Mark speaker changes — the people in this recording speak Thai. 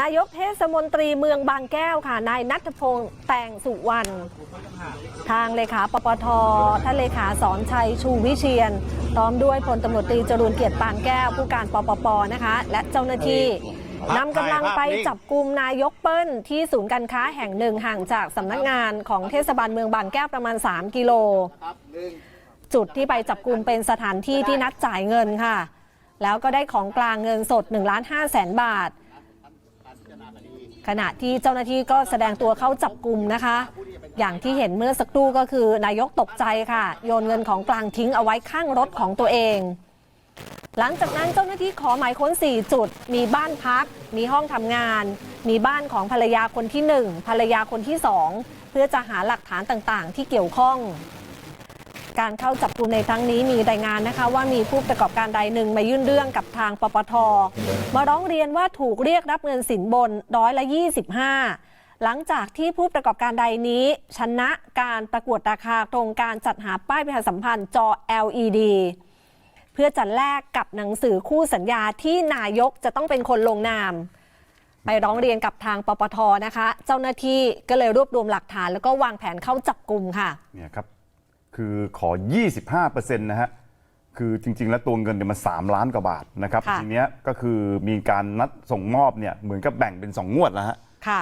Speaker 1: นายกเทศมนตรีเมืองบางแก้วค่ะ นายนัทพงษ์แต่งสุวรรณ ทางเลขาปปท ท่านเลขาสอนชัยชูวิเชียนพร้อมด้วยพลตำรวจตรีจรูนเกียรติปานแก้ว ผู้การปปปนะคะ และเจ้าหน้าที่นำกำลังไปจับกลุ่มนายกเปิ้ล ที่ศูนย์การค้าแห่งหนึ่งห่างจากสำนักงานของเทศบาลเมืองบางแก้วประมาณ 3 กิโล จุดที่ไปจับกลุ่มเป็นสถานที่ที่นัดจ่ายเงินค่ะ แล้วก็ได้ของกลางเงินสด1ล้าน5แสนบาท ขณะที่เจ้าหน้าที่ก็แสดงตัวเข้าจับกลุ่มนะคะ อย่างที่เห็นเมื่อสักครู่ก็คือนายกตกใจค่ะ โยนเงินของกลางทิ้งเอาไว้ข้างรถของตัวเอง หลังจากนั้นเจ้าหน้าที่ขอหมายค้น 4 จุด มีบ้านพัก มีห้องทำงาน มีบ้านของภรรยาคนที่ 1 ภรรยาคนที่ 2 เพื่อจะหาหลักฐานต่างๆ ที่เกี่ยวข้อง การเข้าจับกลุ่มในครั้งนี้มีรายงานนะคะ ว่ามีผู้ประกอบการรายหนึ่งมายื่นเรื่องกับทางปปท มาร้องเรียนว่าถูกเรียกรับเงินสินบนร้อยละ 25 หลังจากที่ผู้ประกอบการรายนี้ ชนะการประกวดราคาโครงการจัดหาป้ายประชาสัมพันธ์จอ LED เพื่อจะแลกกับหนังสือคู่สัญญาที่นายกจะต้องเป็นคนลงนามไปร้องเรียนกับทางปปทนะคะ เจ้าหน้าที่ก็เลยรวบรวมหลักฐาน แล้วก็วางแผนเข้าจับกลุ่มค่ะ
Speaker 2: เนี่ยครับ คือขอ 25%นะฮะ คือจริง ๆ แล้วตัวเงินเนี่ยมัน3ล้านกว่าบาทนะครับ
Speaker 1: ค่ะ
Speaker 2: ทีเนี้ยก็คือมีการนัดส่งมอบเนี่ยเหมือนกับแบ่งเป็น 2 งวดแล้วฮะ
Speaker 1: ค่ะ